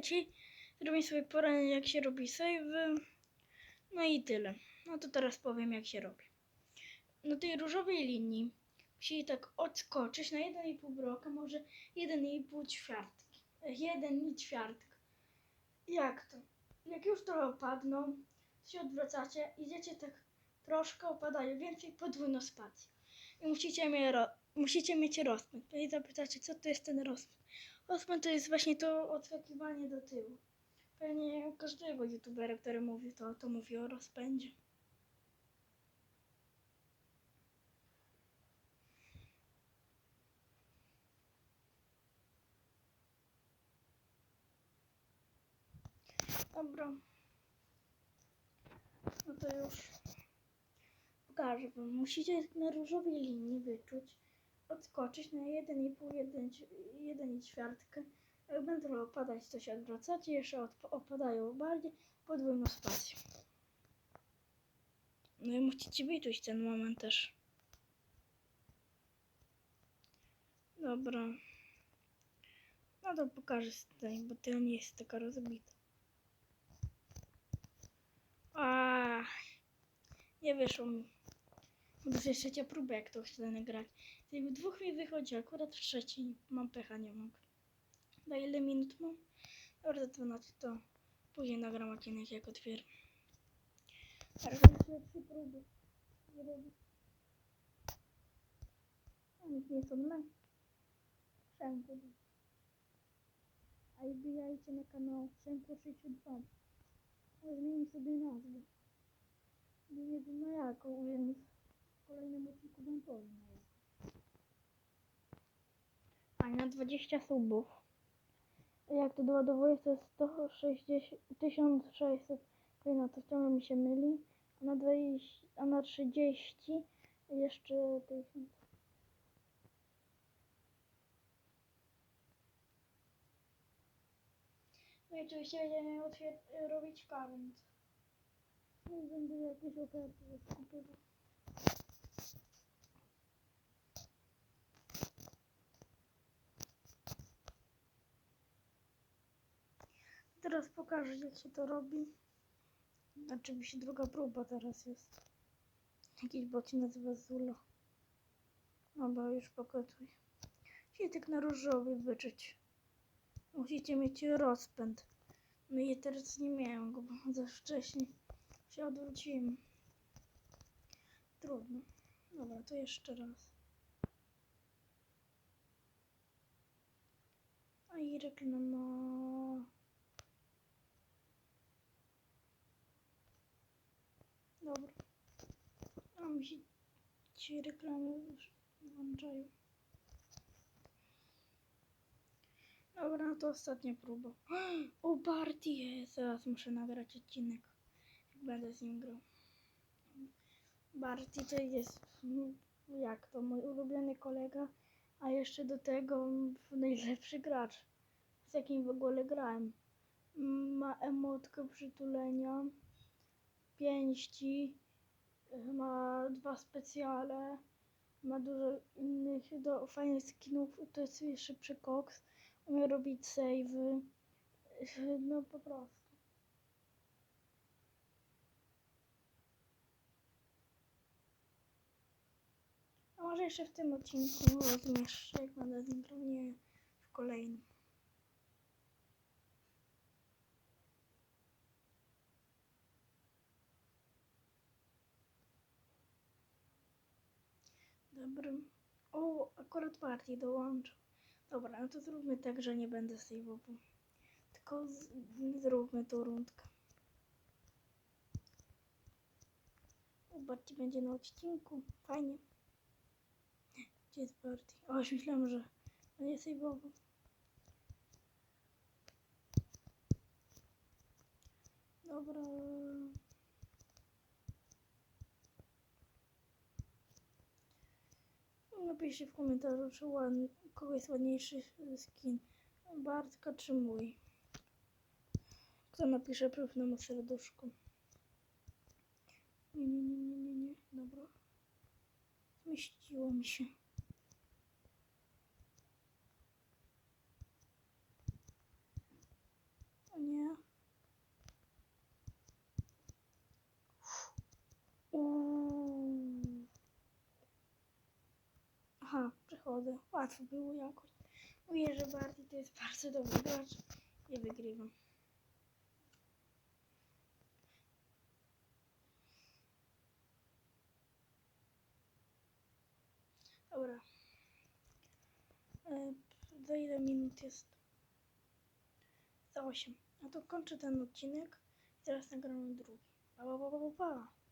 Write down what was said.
Dzisiaj zrobię sobie poradę, jak się robi save. No i tyle. No to teraz powiem, jak się robi. Na tej różowej linii musieli tak odskoczyć na 1,5 bloka, może 1,5 ćwiartki. 1 ćwiartek. Jak to? Jak już trochę opadną, się odwracacie, idziecie tak troszkę opadają, więcej podwójną spację. I musicie, mie musicie mieć rozpęd. I zapytacie, co to jest ten rozpęd? Rozpęd to jest właśnie to odskakiwanie do tyłu. Pewnie każdego youtubera, który mówi to, to mówi o rozpędzie. Dobra. No to już pokażę wam. Musicie na różowej linii wyczuć, odskoczyć na 1,5, 1, 1 ćwiartkę. Jak będą opadać, to się odwracacie, jeszcze opadają bardziej, podwójną spację. No i musicie wyczuć ten moment też. Dobra. No to pokażę tutaj, bo to nie jest taka rozbita. A, nie wyszło mi. To jest trzecia próba, jak to chcę nagrać. Jak w dwóch mi wychodzi, akurat w trzeciej mam pecha, nie mogę. Na ile minut mam? Dobra, za 12 to później nagram odcinek, jak otwieram. Muszę trzy próby. A nic nie są na. Szanku. A i wbijajcie na kanał Szanku 62. Ale zmieni sobie nazwę. Nie wiem na jaką, więc kolejnym odcinku jaką. A na 20 subów. Jak to doładowuję, to jest 160, 1600. No to ciągle mi się myli. A na 20, a na 30 jeszcze 1000. No i oczywiście będziemy robić current. No i będę jakieś oferty skupywał. Teraz pokażę jak się to robi. Oczywiście druga próba teraz jest. Jakiś bot się nazywa Zula. Dobra, już pokazuję. Musicie tak na różowy wyczuć. Musicie mieć rozpęd. No i teraz nie miałem go, bo za wcześnie się odwróciłem. Trudno. Dobra, to jeszcze raz. A i reklama. Dobra. A mi się ci reklamy włączają. Dobra, no to ostatnia próba. O, Barty jest. Zaraz muszę nagrać odcinek. Jak będę z nim grał. Barty to jest, mm, jak to, mój ulubiony kolega, a jeszcze do tego najlepszy gracz, z jakim w ogóle grałem. Ma emotkę przytulenia, pięści, ma dwa specjale, ma dużo innych do, fajnych skinów, to jest przy Cox, umie robić save'y, no po prostu. A może jeszcze w tym odcinku rozmieszczę, jak będę z nim w kolejnym. Dobra. O, akurat partii dołączył. Dobra, no to zróbmy tak, że nie będę save'ował. Tylko z, zróbmy tą rundkę. Barty będzie na odcinku. Fajnie. Gdzie jest Barty? O, już myślałam, że będzie save'ował. Dobra. Napiszcie w komentarzu, czy ładny, kogo jest ładniejszy skin. Bartka czy mój. Kto napisze próbnemu serduszku. Nie, nie, nie, nie, nie, nie. Dobra. Zmieściło mi się. Przechodzę. Łatwo było jakoś. Mówię, że Barty to jest bardzo dobry gracz i wygrywam. Dobra. E, Za ile minut jest? Za 8. A to kończę ten odcinek i teraz nagramy drugi. Pa, pa, pa, pa, pa.